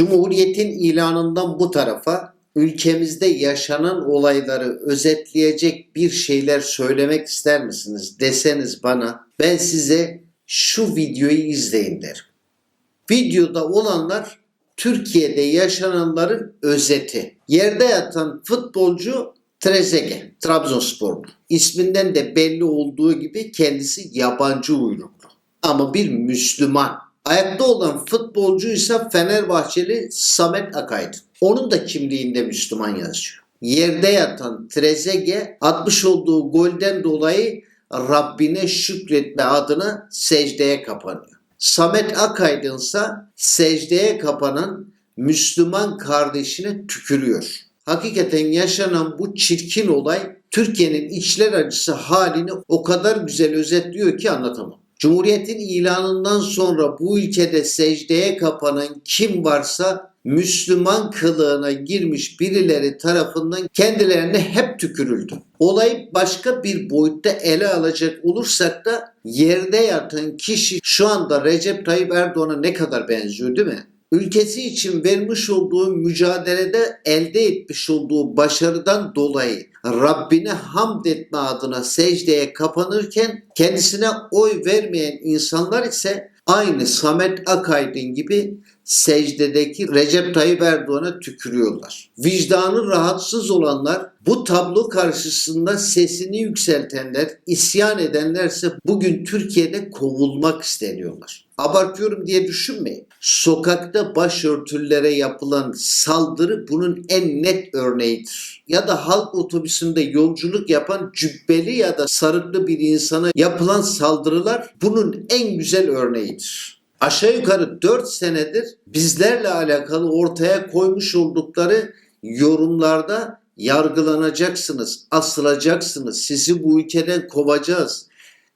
Cumhuriyetin ilanından bu tarafa ülkemizde yaşanan olayları özetleyecek bir şeyler söylemek ister misiniz deseniz bana ben size şu videoyu izleyin derim. Videoda olanlar Türkiye'de yaşananların özeti. Yerde yatan futbolcu Trezeguet, Trabzonsporlu. İsminden de belli olduğu gibi kendisi yabancı uyruklu. Ama bir Müslüman. Ayakta olan futbolcu ise Fenerbahçeli Samet Akaydın. Onun da kimliğinde Müslüman yazıyor. Yerde yatan Trezeguet atmış olduğu golden dolayı Rabbine şükretme adına secdeye kapanıyor. Samet Akaydın ise secdeye kapanan Müslüman kardeşine tükürüyor. Hakikaten yaşanan bu çirkin olay Türkiye'nin içler acısı halini o kadar güzel özetliyor ki anlatamam. Cumhuriyetin ilanından sonra bu ülkede secdeye kapanan kim varsa Müslüman kılığına girmiş birileri tarafından kendilerine hep tükürüldü. Olayı başka bir boyutta ele alacak olursak da yerde yatan kişi şu anda Recep Tayyip Erdoğan'a ne kadar benziyor değil mi? Ülkesi için vermiş olduğu mücadelede elde etmiş olduğu başarıdan dolayı Rabbine hamd etme adına secdeye kapanırken kendisine oy vermeyen insanlar ise aynı Samet Akaydın gibi secdedeki Recep Tayyip Erdoğan'a tükürüyorlar. Vicdanı rahatsız olanlar bu tablo karşısında sesini yükseltenler, isyan edenlerse bugün Türkiye'de kovulmak isteniyorlar. Abartıyorum diye düşünmeyin. Sokakta başörtülere yapılan saldırı bunun en net örneğidir. Ya da halk otobüsünde yolculuk yapan cübbeli ya da sarıklı bir insana yapılan saldırılar bunun en güzel örneğidir aşağı yukarı 4 senedir bizlerle alakalı ortaya koymuş oldukları yorumlarda yargılanacaksınız, asılacaksınız, sizi bu ülkeden kovacağız,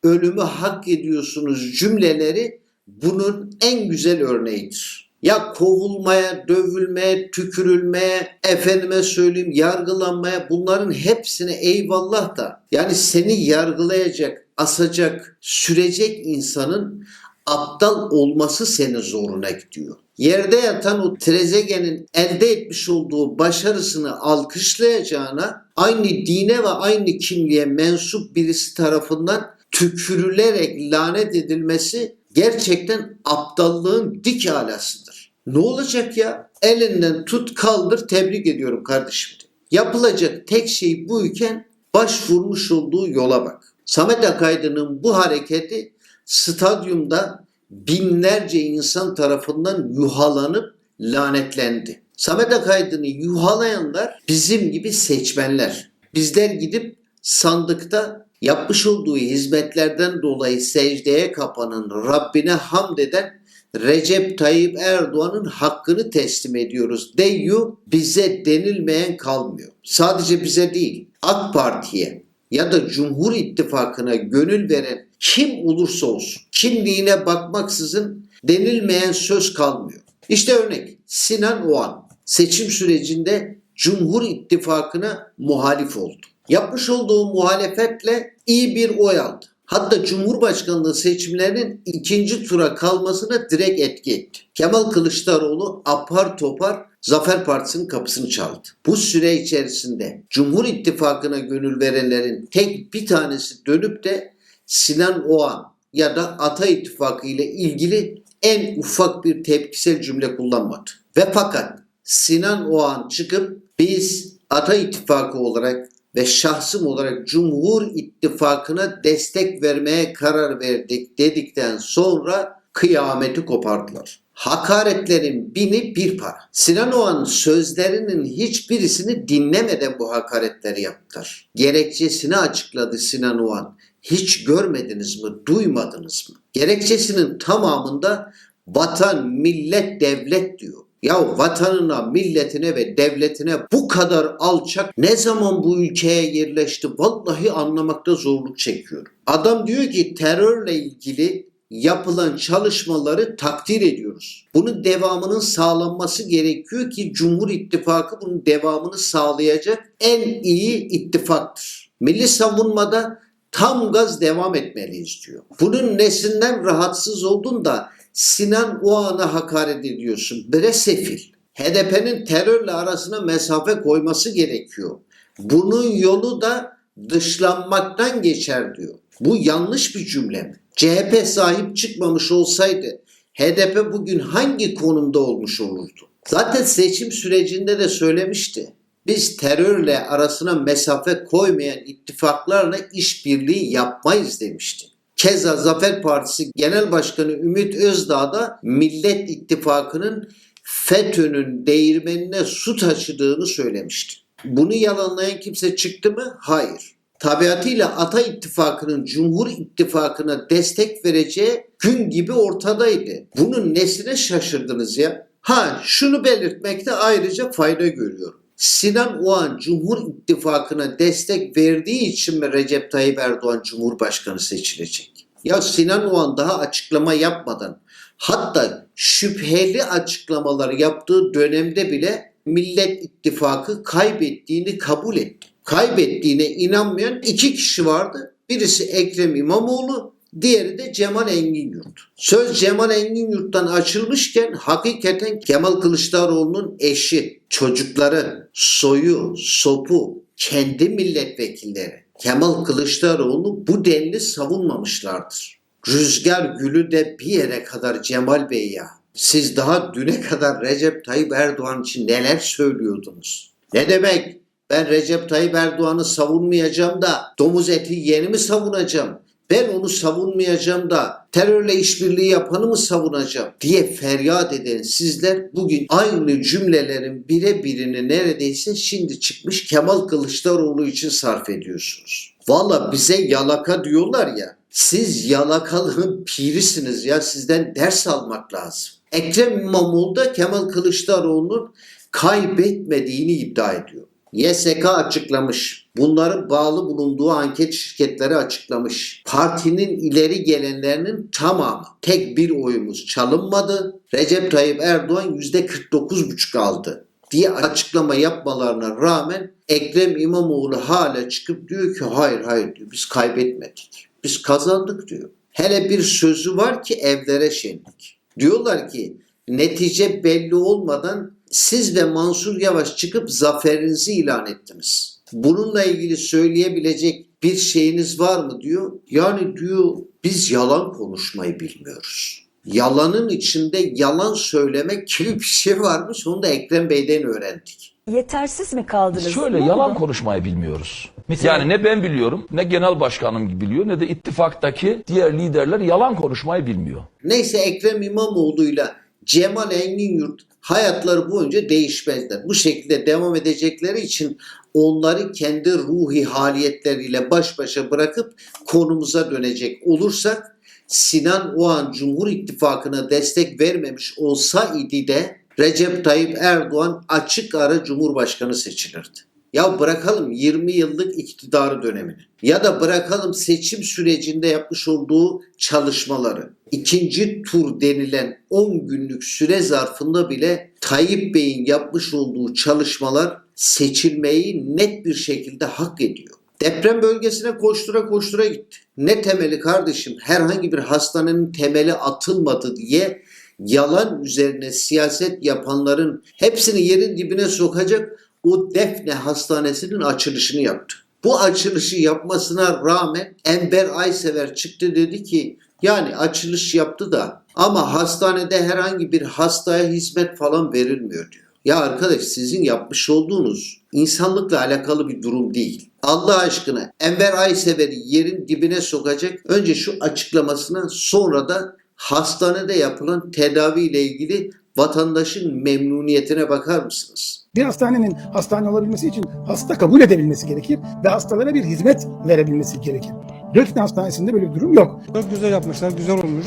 ölümü hak ediyorsunuz cümleleri bunun en güzel örneğidir. Ya kovulmaya, dövülmeye, tükürülmeye, efendime söyleyeyim yargılanmaya bunların hepsine eyvallah da. Yani seni yargılayacak, asacak, sürecek insanın aptal olması senin zoruna gidiyor. Yerde yatan o Trezeguet'in elde etmiş olduğu başarısını alkışlayacağına aynı dine ve aynı kimliğe mensup birisi tarafından tükürülerek lanet edilmesi gerçekten aptallığın dik alasıdır. Ne olacak ya? Elinden tut kaldır tebrik ediyorum kardeşim. Yapılacak tek şey buyken başvurmuş olduğu yola bak. Samet Akaydın'ın bu hareketi stadyumda binlerce insan tarafından yuhalanıp lanetlendi. Samet Akaydın'ı yuhalayanlar bizim gibi seçmenler. Bizler gidip sandıkta yapmış olduğu hizmetlerden dolayı secdeye kapanan, Rabbine hamd eden Recep Tayyip Erdoğan'ın hakkını teslim ediyoruz deyu bize denilmeyen kalmıyor. Sadece bize değil AK Parti'ye ya da Cumhur İttifakı'na gönül veren kim olursa olsun kimliğine bakmaksızın denilmeyen söz kalmıyor. İşte örnek Sinan Oğan seçim sürecinde Cumhur İttifakı'na muhalif oldu. Yapmış olduğu muhalefetle iyi bir oy aldı. Hatta Cumhurbaşkanlığı seçimlerinin ikinci tura kalmasına direkt etki etti. Kemal Kılıçdaroğlu apar topar Zafer Partisi'nin kapısını çaldı. Bu süre içerisinde Cumhur İttifakı'na gönül verenlerin tek bir tanesi dönüp de Sinan Oğan ya da Ata İttifakı ile ilgili en ufak bir tepkisel cümle kullanmadı. Ve fakat Sinan Oğan çıkıp biz Ata İttifakı olarak ve şahsım olarak Cumhur İttifakı'na destek vermeye karar verdik dedikten sonra kıyameti kopardılar. Hakaretlerin bini bir para. Sinan Oğan sözlerinin hiçbirisini dinlemeden bu hakaretleri yaptılar. Gerekçesini açıkladı Sinan Oğan. Hiç görmediniz mi, duymadınız mı? Gerekçesinin tamamında vatan, millet, devlet diyor. Ya vatanına, milletine ve devletine bu kadar alçak ne zaman bu ülkeye yerleşti? Vallahi anlamakta zorluk çekiyorum. Adam diyor ki terörle ilgili yapılan çalışmaları takdir ediyoruz. Bunun devamının sağlanması gerekiyor ki Cumhur İttifakı bunun devamını sağlayacak en iyi ittifaktır. Milli savunmada tam gaz devam etmeliyiz diyor. Bunun nesinden rahatsız oldun da Sinan Oğan'a hakaret ediyorsun. Bre sefil. HDP'nin terörle arasına mesafe koyması gerekiyor. Bunun yolu da dışlanmaktan geçer diyor. Bu yanlış bir cümle mi? CHP sahip çıkmamış olsaydı HDP bugün hangi konumda olmuş olurdu? Zaten seçim sürecinde de söylemişti. Biz terörle arasına mesafe koymayan ittifaklarla işbirliği yapmayız demişti. Keza Zafer Partisi Genel Başkanı Ümit Özdağ da Millet İttifakı'nın FETÖ'nün değirmenine su taşıdığını söylemişti. Bunu yalanlayan kimse çıktı mı? Hayır. Tabiatıyla Ata İttifakı'nın Cumhur İttifakı'na destek vereceği gün gibi ortadaydı. Bunun nesine şaşırdınız ya? Ha şunu belirtmekte ayrıca fayda görüyorum. Sinan Oğan Cumhur İttifakı'na destek verdiği için mi Recep Tayyip Erdoğan Cumhurbaşkanı seçilecek? Ya Sinan Oğan daha açıklama yapmadan hatta şüpheli açıklamalar yaptığı dönemde bile Millet İttifakı kaybettiğini kabul etti. Kaybettiğine inanmayan iki kişi vardı. Birisi Ekrem İmamoğlu, diğeri de Cemal Engin Söz Cemal Engin açılmışken hakikaten Kemal Kılıçdaroğlu'nun eşi, çocukları, soyu, sopu, kendi milletvekilleri Kemal Kılıçdaroğlu bu denli savunmamışlardır. Rüzgar gülü de bir yere kadar Cemal Bey ya. Siz daha düne kadar Recep Tayyip Erdoğan için neler söylüyordunuz? Ne demek? Ben Recep Tayyip Erdoğan'ı savunmayacağım da domuz eti yeni mi savunacağım? Ben onu savunmayacağım da terörle işbirliği yapanı mı savunacağım diye feryat eden sizler bugün aynı cümlelerin birebirini neredeyse şimdi çıkmış Kemal Kılıçdaroğlu için sarf ediyorsunuz. Valla bize yalaka diyorlar ya. Siz yalakalığın pirisiniz ya sizden ders almak lazım. Ekrem İmamoğlu da Kemal Kılıçdaroğlu'nun kaybetmediğini iddia ediyor. YSK açıklamış. Bunların bağlı bulunduğu anket şirketleri açıklamış. Partinin ileri gelenlerinin tamamı tek bir oyumuz çalınmadı. Recep Tayyip Erdoğan %49,5 aldı diye açıklama yapmalarına rağmen Ekrem İmamoğlu hala çıkıp diyor ki hayır hayır diyor biz kaybetmedik. Biz kazandık diyor. Hele bir sözü var ki evlere şenlik. Diyorlar ki netice belli olmadan siz ve Mansur Yavaş çıkıp zaferinizi ilan ettiniz. Bununla ilgili söyleyebilecek bir şeyiniz var mı diyor. Yani diyor biz yalan konuşmayı bilmiyoruz. Yalanın içinde yalan söylemek gibi bir şey varmış. Onu da Ekrem Bey'den öğrendik. Yetersiz mi kaldınız? Şöyle Ne yalan oldu? konuşmayı bilmiyoruz. Mesela- Yani ne ben biliyorum, ne genel başkanım biliyor, ne de ittifaktaki diğer liderler yalan konuşmayı bilmiyor. Neyse Ekrem İmamoğlu'yla Cemal Engin Yurt hayatları boyunca değişmezler. Bu şekilde devam edecekleri için onları kendi ruhi haliyetleriyle baş başa bırakıp konumuza dönecek olursak Sinan Oğan Cumhur İttifakı'na destek vermemiş olsa idi de Recep Tayyip Erdoğan açık ara Cumhurbaşkanı seçilirdi. Ya bırakalım 20 yıllık iktidarı dönemini ya da bırakalım seçim sürecinde yapmış olduğu çalışmaları. İkinci tur denilen 10 günlük süre zarfında bile Tayyip Bey'in yapmış olduğu çalışmalar seçilmeyi net bir şekilde hak ediyor. Deprem bölgesine koştura koştura gitti. Ne temeli kardeşim herhangi bir hastanenin temeli atılmadı diye yalan üzerine siyaset yapanların hepsini yerin dibine sokacak o Defne Hastanesi'nin açılışını yaptı. Bu açılışı yapmasına rağmen Enver Aysever çıktı dedi ki yani açılış yaptı da ama hastanede herhangi bir hastaya hizmet falan verilmiyor diyor. Ya arkadaş sizin yapmış olduğunuz insanlıkla alakalı bir durum değil. Allah aşkına Enver Aysever'i yerin dibine sokacak önce şu açıklamasına sonra da hastanede yapılan tedaviyle ilgili vatandaşın memnuniyetine bakar mısınız? Bir hastanenin hastane olabilmesi için hasta kabul edebilmesi gerekir ve hastalara bir hizmet verebilmesi gerekir. Defne Hastanesi'nde böyle bir durum yok. Çok güzel yapmışlar, güzel olmuş.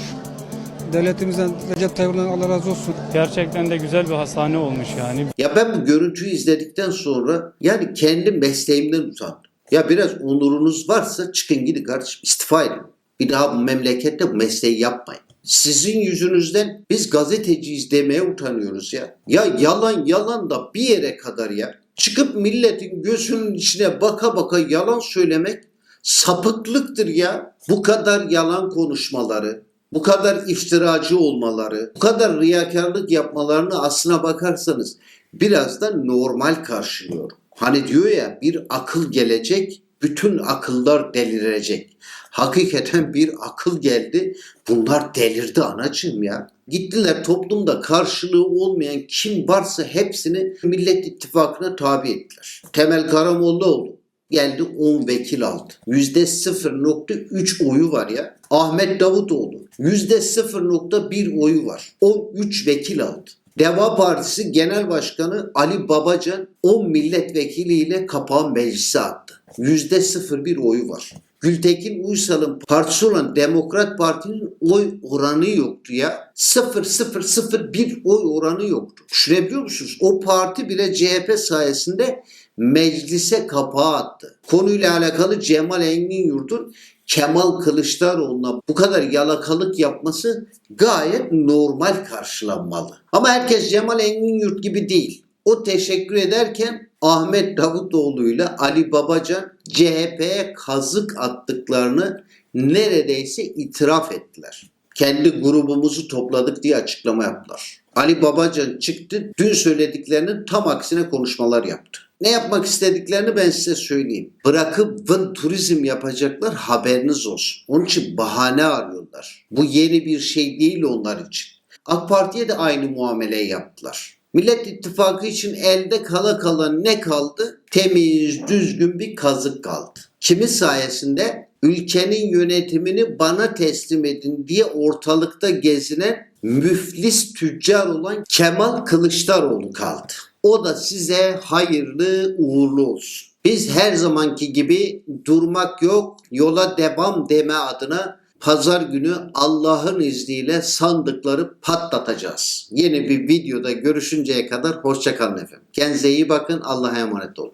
Devletimizden, Recep Tayyip Allah razı olsun. Gerçekten de güzel bir hastane olmuş yani. Ya ben bu görüntüyü izledikten sonra yani kendi mesleğimden utandım. Ya biraz onurunuz varsa çıkın gidin kardeşim istifa edin. Bir daha bu memlekette bu mesleği yapmayın. Sizin yüzünüzden biz gazeteciyiz demeye utanıyoruz ya. Ya yalan yalan da bir yere kadar ya. Çıkıp milletin gözünün içine baka baka yalan söylemek sapıklıktır ya. Bu kadar yalan konuşmaları, bu kadar iftiracı olmaları, bu kadar riyakarlık yapmalarını aslına bakarsanız biraz da normal karşılıyorum. Hani diyor ya bir akıl gelecek, bütün akıllar delirecek. Hakikaten bir akıl geldi. Bunlar delirdi anacığım ya. Gittiler toplumda karşılığı olmayan kim varsa hepsini Millet İttifakı'na tabi ettiler. Temel Karamollaoğlu geldi 10 vekil aldı. Yüzde 0.3 oyu var ya. Ahmet Davutoğlu yüzde 0.1 oyu var. O 3 vekil aldı. Deva Partisi Genel Başkanı Ali Babacan 10 milletvekiliyle kapağın meclise attı. Yüzde 0.1 oyu var. Gültekin Uysal'ın partisi olan Demokrat Parti'nin oy oranı yoktu ya. 0.001 oy oranı yoktu. Düşünebiliyor musunuz? O parti bile CHP sayesinde meclise kapağı attı. Konuyla alakalı Cemal Engin Yurt'un Kemal Kılıçdaroğlu'na bu kadar yalakalık yapması gayet normal karşılanmalı. Ama herkes Cemal Engin Yurt gibi değil. O teşekkür ederken Ahmet Davutoğlu ile Ali Babacan CHP'ye kazık attıklarını neredeyse itiraf ettiler. Kendi grubumuzu topladık diye açıklama yaptılar. Ali Babacan çıktı dün söylediklerinin tam aksine konuşmalar yaptı. Ne yapmak istediklerini ben size söyleyeyim. Bırakıp vın turizm yapacaklar haberiniz olsun. Onun için bahane arıyorlar. Bu yeni bir şey değil onlar için. AK Parti'ye de aynı muameleyi yaptılar. Millet İttifakı için elde kala kala ne kaldı? Temiz, düzgün bir kazık kaldı. Kimin sayesinde? Ülkenin yönetimini bana teslim edin diye ortalıkta gezinen müflis tüccar olan Kemal Kılıçdaroğlu kaldı. O da size hayırlı uğurlu olsun. Biz her zamanki gibi durmak yok, yola devam deme adına pazar günü Allah'ın izniyle sandıkları patlatacağız. Yeni bir videoda görüşünceye kadar hoşçakalın efendim. Kendinize iyi bakın. Allah'a emanet olun.